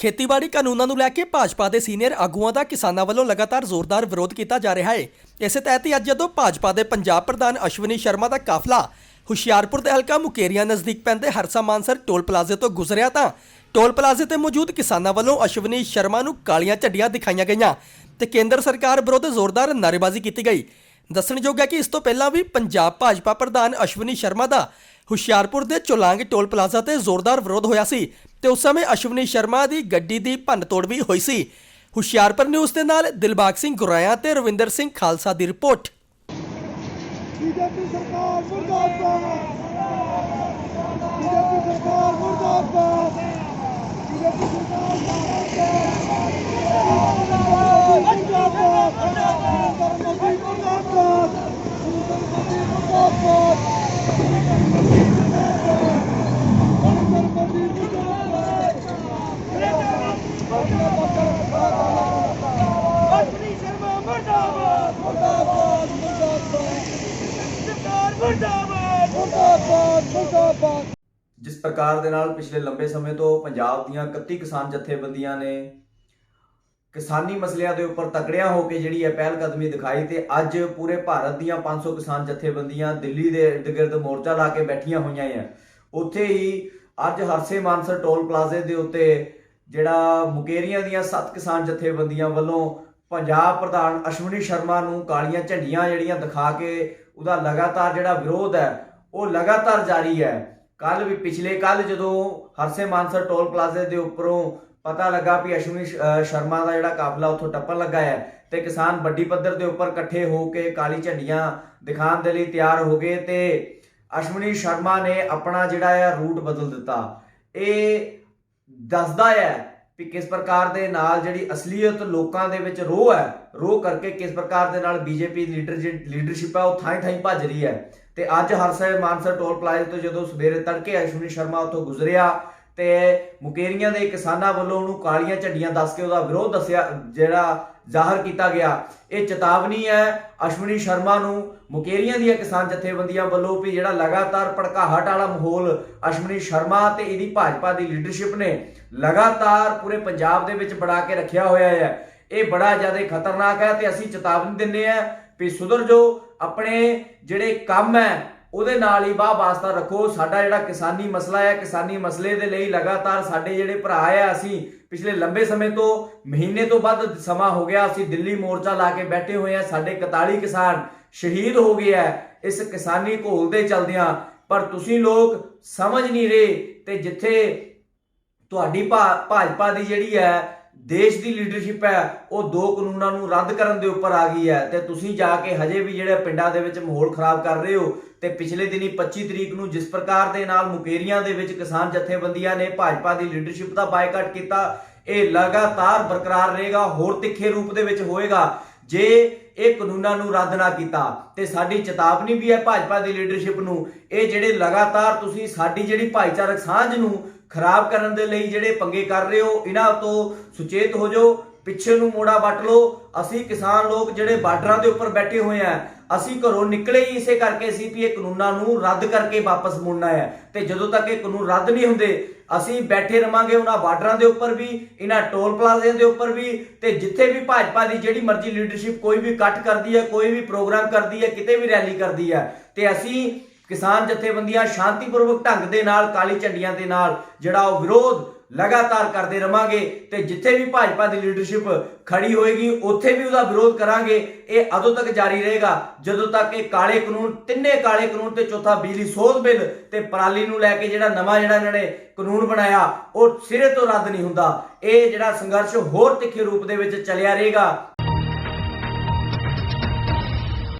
ਖੇਤੀਬਾੜੀ ਕਾਨੂੰਨਾਂ ਨੂੰ ਲੈ ਕੇ ਭਾਜਪਾ ਦੇ ਸੀਨੀਅਰ ਆਗੂਆਂ ਦਾ ਕਿਸਾਨਾਂ ਵੱਲੋਂ ਲਗਾਤਾਰ ਜ਼ੋਰਦਾਰ ਵਿਰੋਧ ਕੀਤਾ ਜਾ ਰਿਹਾ ਹੈ। ਇਸੇ ਤਹਿਤ ਹੀ ਅੱਜ ਜਦੋਂ ਭਾਜਪਾ ਦੇ ਪੰਜਾਬ ਪ੍ਰਧਾਨ ਅਸ਼ਵਨੀ ਸ਼ਰਮਾ ਦਾ ਕਾਫਲਾ ਹੁਸ਼ਿਆਰਪੁਰ ਦੇ ਹਲਕਾ ਮੁਕੇਰੀਆਂ ਨਜ਼ਦੀਕ ਪੈਂਦੇ ਹਰਸਾ ਮਾਨਸਰ ਟੋਲ ਪਲਾਜ਼ੇ ਤੋਂ ਗੁਜ਼ਰਿਆ ਤਾਂ ਟੋਲ ਪਲਾਜ਼ੇ ਤੇ ਮੌਜੂਦ ਕਿਸਾਨਾਂ ਵੱਲੋਂ ਅਸ਼ਵਨੀ ਸ਼ਰਮਾ ਨੂੰ ਕਾਲੀਆਂ ਝੱਡੀਆਂ ਦਿਖਾਈਆਂ ਗਈਆਂ ਤੇ ਕੇਂਦਰ ਸਰਕਾਰ ਵਿਰੁੱਧ ਜ਼ੋਰਦਾਰ ਨਾਅਰੇਬਾਜ਼ੀ ਕੀਤੀ ਗਈ। ਦੱਸਣਯੋਗ ਹੈ ਕਿ ਇਸ ਤੋਂ ਪਹਿਲਾਂ ਵੀ ਪੰਜਾਬ ਭਾਜਪਾ ਪ੍ਰਧਾਨ ਅਸ਼ਵਨੀ ਸ਼ਰਮਾ ਦਾ ਹੁਸ਼ਿਆਰਪੁਰ ਦੇ ਚੋਲਾਂਗ ਟੋਲ ਪਲਾਜ਼ਾ ਤੇ ਜ਼ੋਰਦਾਰ ਵਿਰੋਧ ਹੋਇਆ ਸੀ। ਤੇ ਉਸ ਸਮੇਂ ਅਸ਼ਵਨੀ ਸ਼ਰਮਾ ਦੀ ਗੱਡੀ ਦੀ ਭੰਨਤੋੜ ਵੀ ਹੋਈ ਸੀ। ਹੁਸ਼ਿਆਰਪੁਰ ਨਿਊਜ਼ ਦੇ ਨਾਲ ਦਿਲਬਾਗ ਸਿੰਘ ਗੁਰਾਇਆ ਤੇ ਰਵਿੰਦਰ ਸਿੰਘ ਖਾਲਸਾ ਦੀ ਰਿਪੋਰਟ। ਬੀਜੇਪੀ ਸਰਕਾਰ ਮੁਰਦਾਬਾਦ। ਬੀਜੇਪੀ ਸਰਕਾਰ ਮੁਰਦਾਬਾਦ। ਬੀਜੇਪੀ ਸਰਕਾਰ ਮੁਰਦਾਬਾਦ ਮੁਰਦਾਬਾਦ ਮੋਦੀ ਮੁਰਦਾਬਾਦ ਮੋਦੀ ਮੁਰਦਾਬਾਦ ਮੋਦੀ ਮੁਰਦਾਬਾਦ ਅਸ਼ਵਨੀ ਸ਼ਰਮਾ ਮੁਰਦਾਬਾਦ ਮੁਰਦਾਬਾਦ ਮੁਰਦਾਬਾਦ ਸਰਕਾਰ ਮੁਰਦਾਬਾਦ! ਮੁਰਦਾਬਾਦ ਮੁਰਦਾਬਾਦ। ਜਿਸ ਪ੍ਰਕਾਰ ਦੇ ਨਾਲ ਪਿਛਲੇ ਲੰਬੇ ਸਮੇਂ ਤੋਂ ਪੰਜਾਬ ਦੀਆਂ 31 ਕਿਸਾਨ ਜਥੇਬੰਦੀਆਂ ਨੇ ਕਿਸਾਨੀ ਮਸਲਿਆਂ ਦੇ ਉੱਪਰ ਤਕੜਿਆਂ ਹੋ ਕੇ ਜਿਹੜੀ ਹੈ ਪਹਿਲ ਕਦਮੀ ਦਿਖਾਈ ਤੇ ਅੱਜ ਪੂਰੇ ਭਾਰਤ ਦੀਆਂ 500 ਕਿਸਾਨ ਜਥੇਬੰਦੀਆਂ ਦਿੱਲੀ ਦੇ ਇਰਦ ਗਿਰਦ ਮੋਰਚਾ ਲਾ ਕੇ ਬੈਠੀਆਂ ਹੋਈਆਂ ਆ। ਉੱਥੇ ਹੀ ਅੱਜ ਹਰਸੇ ਮਾਨਸਰ ਟੋਲ ਪਲਾਜ਼ੇ ਦੇ ਉੱਤੇ ਜਿਹੜਾ ਮੁਕੇਰੀਆਂ ਦੀਆਂ 7 ਕਿਸਾਨ ਜਥੇਬੰਦੀਆਂ ਵੱਲੋਂ ਪੰਜਾਬ ਪ੍ਰਧਾਨ ਅਸ਼ਵਨੀ ਸ਼ਰਮਾ ਨੂੰ ਕਾਲੀਆਂ ਝੰਡੀਆਂ ਜਿਹੜੀਆਂ ਦਿਖਾ ਕੇ ਉਹਦਾ ਲਗਾਤਾਰ ਜਿਹੜਾ ਵਿਰੋਧ ਹੈ, ਉਹ ਲਗਾਤਾਰ ਜਾਰੀ ਹੈ। ਕੱਲ ਵੀ ਪਿਛਲੇ ਕੱਲ ਜਦੋਂ ਹਰਸੇ ਮਾਨਸਰ ਟੋਲ ਪਲਾਜ਼ੇ ਦੇ ਉੱਪਰੋਂ ਪਤਾ ਲੱਗਾ ਵੀ ਅਸ਼ਵਨੀ ਸ਼- ਸ਼ਰਮਾ ਦਾ ਜਿਹੜਾ ਕਾਫਲਾ ਉੱਥੋਂ ਟੱਪਣ ਲੱਗਾ ਹੈ ਤੇ ਕਿਸਾਨ ਵੱਡੀ ਪੱਧਰ ਦੇ ਉੱਪਰ ਇਕੱਠੇ ਹੋ ਕੇ ਕਾਲੀ ਝੰਡੀਆਂ ਦਿਖਾਉਣ ਦੇ ਲਈ ਤਿਆਰ ਹੋ ਗਏ ਤੇ ਅਸ਼ਵਨੀ ਸ਼ਰਮਾ ਨੇ ਆਪਣਾ ਜਿਹੜਾ ਹੈ ਰੂਟ ਬਦਲ ਦਿੱਤਾ। ਇਹ ਦੱਸਦਾ ਹੈ ਵੀ ਕਿਸ ਪ੍ਰਕਾਰ ਦੇ ਨਾਲ ਜਿਹੜੀ ਅਸਲੀਅਤ ਲੋਕਾਂ ਦੇ ਵਿੱਚ ਰੋਹ ਹੈ, ਰੋਹ ਕਰਕੇ ਕਿਸ ਪ੍ਰਕਾਰ ਦੇ ਨਾਲ ਬੀਜੇਪੀ ਲੀਡਰ ਲੀਡਰਸ਼ਿਪ ਹੈ, ਉਹ ਥਾਂ ਥਾਂ ਭੱਜ ਰਹੀ ਹੈ। ਤੇ ਅੱਜ ਹਰਸਾਏ ਮਾਨਸਾ ਟੋਲ ਪਲਾਜ਼ੇ ਤੋਂ ਜਦੋਂ ਸਵੇਰੇ ਤੜਕੇ ਅਸ਼ਵਨੀ ਸ਼ਰਮਾ ਉੱਥੋਂ ਗੁਜ਼ਰਿਆ ਤੇ ਮੁਕੇਰੀਆਂ ਦੇ ਕਿਸਾਨਾਂ ਵੱਲੋਂ ਉਹਨੂੰ ਕਾਲੀਆਂ ਝੰਡੀਆਂ ਦੱਸ ਕੇ ਉਹਦਾ ਵਿਰੋਧ ਦੱਸਿਆ, ਜਿਹੜਾ ਜ਼ਾਹਰ ਕੀਤਾ ਗਿਆ। ਇਹ ਚੇਤਾਵਨੀ ਹੈ ਅਸ਼ਵਨੀ ਸ਼ਰਮਾ ਨੂੰ। ਮੁਕੇਰੀਆਂ ਦੀਆਂ ਕਿਸਾਨ ਜਥੇਬੰਦੀਆਂ ਵੱਲੋਂ ਵੀ ਜਿਹੜਾ ਲਗਾਤਾਰ ਭੜਕਾਹਟ ਵਾਲਾ ਮਾਹੌਲ ਅਸ਼ਵਨੀ ਸ਼ਰਮਾ ਤੇ ਇਹਦੀ ਭਾਜਪਾ ਦੀ ਲੀਡਰਸ਼ਿਪ ਨੇ ਲਗਾਤਾਰ ਪੂਰੇ ਪੰਜਾਬ ਦੇ ਵਿੱਚ ਬਣਾ ਕੇ ਰੱਖਿਆ ਹੋਇਆ ਹੈ। ਇਹ ਬੜਾ ਜ਼ਿਆਦਾ ਖਤਰਨਾਕ ਹੈ ਤੇ ਅਸੀਂ ਚੇਤਾਵਨੀ ਦਿੰਦੇ ਆ ਵੀ ਸੁਧਰ ਜੋ ਆਪਣੇ ਜਿਹੜੇ ਕੰਮ ਹੈ ਉਹਦੇ ਨਾਲ ਹੀ ਬਾਹ ਵਾਸਤਾ ਰੱਖੋ। ਸਾਡਾ ਜਿਹੜਾ ਕਿਸਾਨੀ ਮਸਲਾ ਹੈ, ਕਿਸਾਨੀ ਮਸਲੇ ਦੇ ਲਈ ਲਗਾਤਾਰ ਸਾਡੇ ਜਿਹੜੇ ਭਰਾ ਆ ਅਸੀਂ ਪਿਛਲੇ ਲੰਬੇ ਸਮੇਂ ਤੋਂ, ਮਹੀਨੇ ਤੋਂ ਵੱਧ ਸਮਾਂ ਹੋ ਗਿਆ, ਅਸੀਂ ਦਿੱਲੀ ਮੋਰਚਾ ਲਾ ਕੇ ਬੈਠੇ ਹੋਏ ਆ ਸਾਡੇ 41 ਕਿਸਾਨ ਸ਼ਹੀਦ ਹੋ ਗਏ ਆ ਇਸ ਕਿਸਾਨੀ ਘੋਲ ਦੇ ਚਲਦਿਆਂ। ਪਰ ਤੁਸੀਂ ਲੋਕ ਸਮਝ ਨਹੀਂ ਰਹੇ ਤੇ ਜਿੱਥੇ ਤੁਹਾਡੀ ਭਾ- ਭਾਜਪਾ ਦੀ ਜਿਹੜੀ ਹੈ ਦੇਸ਼ ਦੀ ਲੀਡਰਸ਼ਿਪ ਹੈ, ਉਹ ਦੋ ਕਾਨੂੰਨਾਂ ਨੂੰ ਰੱਦ ਕਰਨ ਦੇ ਉੱਪਰ ਆ ਗਈ ਹੈ। ਤੇ ਤੁਸੀਂ ਜਾ ਕੇ ਹਜੇ ਵੀ ਜਿਹੜੇ ਪਿੰਡਾਂ ਦੇ ਵਿੱਚ ਮਾਹੌਲ ਖਰਾਬ ਕਰ ਰਹੇ ਹੋ, ਤੇ ਪਿਛਲੇ ਦਿਨੀ 25 ਤਰੀਕ ਨੂੰ ਜਿਸ ਪ੍ਰਕਾਰ ਦੇ ਨਾਲ ਮੁਕੇਰੀਆਂ ਦੇ ਵਿੱਚ ਕਿਸਾਨ ਜਥੇਬੰਦੀਆਂ ਨੇ ਭਾਜਪਾ ਦੀ ਲੀਡਰਸ਼ਿਪ ਦਾ ਬਾਈਕਾਟ ਕੀਤਾ, ਇਹ ਲਗਾਤਾਰ ਬਰਕਰਾਰ ਰਹੇਗਾ, ਹੋਰ ਤਿੱਖੇ ਰੂਪ ਦੇ ਵਿੱਚ ਹੋਏਗਾ, ਜੇ ਇਹ ਕਾਨੂੰਨਾਂ ਨੂੰ ਰੱਦ ਨਾ ਕੀਤਾ। ਤੇ ਸਾਡੀ ਚੇਤਾਵਨੀ ਵੀ ਹੈ ਭਾਜਪਾ ਦੀ ਲੀਡਰਸ਼ਿਪ ਨੂੰ, ਇਹ ਜਿਹੜੇ ਲਗਾਤਾਰ ਤੁਸੀਂ ਸਾਡੀ ਜਿਹੜੀ ਭਾਈਚਾਰਕ ਸਾਂਝ ਨੂੰ ਖਰਾਬ ਕਰਨ ਦੇ ਲਈ ਜਿਹੜੇ ਪੰਗੇ ਕਰ ਰਹੇ ਹੋ, ਇਹਨਾਂ ਤੋਂ ਸੁਚੇਤ ਹੋ ਜਾਓ, ਪਿੱਛੇ ਨੂੰ ਮੋੜਾ ਵੱਟ ਲਓ। ਅਸੀਂ ਕਿਸਾਨ ਲੋਕ ਜਿਹੜੇ ਬਾਰਡਰਾਂ ਦੇ ਉੱਪਰ ਬੈਠੇ ਹੋਏ ਆ, ਅਸੀਂ ਘਰੋਂ ਨਿਕਲੇ ਹੀ ਇਸੇ ਕਰਕੇ ਸੀ ਵੀ ਇਹ ਕਾਨੂੰਨਾਂ ਨੂੰ ਰੱਦ ਕਰਕੇ ਵਾਪਸ ਮੁੜਨਾ ਹੈ। ਤੇ ਜਦੋਂ ਤੱਕ ਇਹ ਕਾਨੂੰਨ ਰੱਦ ਨਹੀਂ ਹੁੰਦੇ, ਅਸੀਂ ਬੈਠੇ ਰਵਾਂਗੇ ਉਹਨਾਂ ਬਾਰਡਰਾਂ ਦੇ ਉੱਪਰ ਵੀ, ਇਹਨਾਂ ਟੋਲ ਪਲਾਜ਼ਿਆਂ ਦੇ ਉੱਪਰ ਵੀ, ਤੇ ਜਿੱਥੇ ਵੀ ਭਾਜਪਾ ਦੀ ਜਿਹੜੀ ਮਰਜ਼ੀ ਲੀਡਰਸ਼ਿਪ ਕੋਈ ਵੀ ਇਕੱਠ ਕਰਦੀ ਹੈ, ਕੋਈ ਵੀ ਪ੍ਰੋਗਰਾਮ ਕਰਦੀ ਹੈ, ਕਿਤੇ ਵੀ ਰੈਲੀ ਕਰਦੀ ਹੈ। ਤੇ ਅਸੀਂ ਕਿਸਾਨ ਜਥੇਬੰਦੀਆਂ ਸ਼ਾਂਤੀਪੂਰਵਕ ਢੰਗ ਦੇ ਨਾਲ, ਕਾਲੀ ਝੰਡੀਆਂ ਦੇ ਨਾਲ ਜਿਹੜਾ ਉਹ ਵਿਰੋਧ ਲਗਾਤਾਰ ਕਰਦੇ ਰਵਾਂਗੇ ਤੇ ਜਿੱਥੇ ਵੀ ਭਾਜਪਾ ਦੀ ਲੀਡਰਸ਼ਿਪ ਖੜੀ ਹੋਏਗੀ, ਉੱਥੇ ਵੀ ਉਹਦਾ ਵਿਰੋਧ ਕਰਾਂਗੇ। ਇਹ ਅਦੋਂ ਤੱਕ ਜਾਰੀ ਰਹੇਗਾ ਜਦੋਂ ਤੱਕ ਇਹ ਕਾਲੇ ਕਾਨੂੰਨ, ਤਿੰਨੇ ਕਾਲੇ ਕਾਨੂੰਨ ਤੇ ਚੌਥਾ ਬਿਜਲੀ ਸੋਧ ਬਿੱਲ ਤੇ ਪਰਾਲੀ ਨੂੰ ਲੈ ਕੇ ਜਿਹੜਾ ਨਵਾਂ ਜਿਹੜਾ ਇਹਨਾਂ ਨੇ ਕਾਨੂੰਨ ਬਣਾਇਆ, ਉਹ ਸਿਰੇ ਤੋਂ ਰੱਦ ਨਹੀਂ ਹੁੰਦਾ। ਇਹ ਜਿਹੜਾ ਸੰਘਰਸ਼ ਹੋਰ ਤਿੱਖੇ ਰੂਪ ਦੇ ਵਿੱਚ ਚੱਲਿਆ ਰਹੇਗਾ।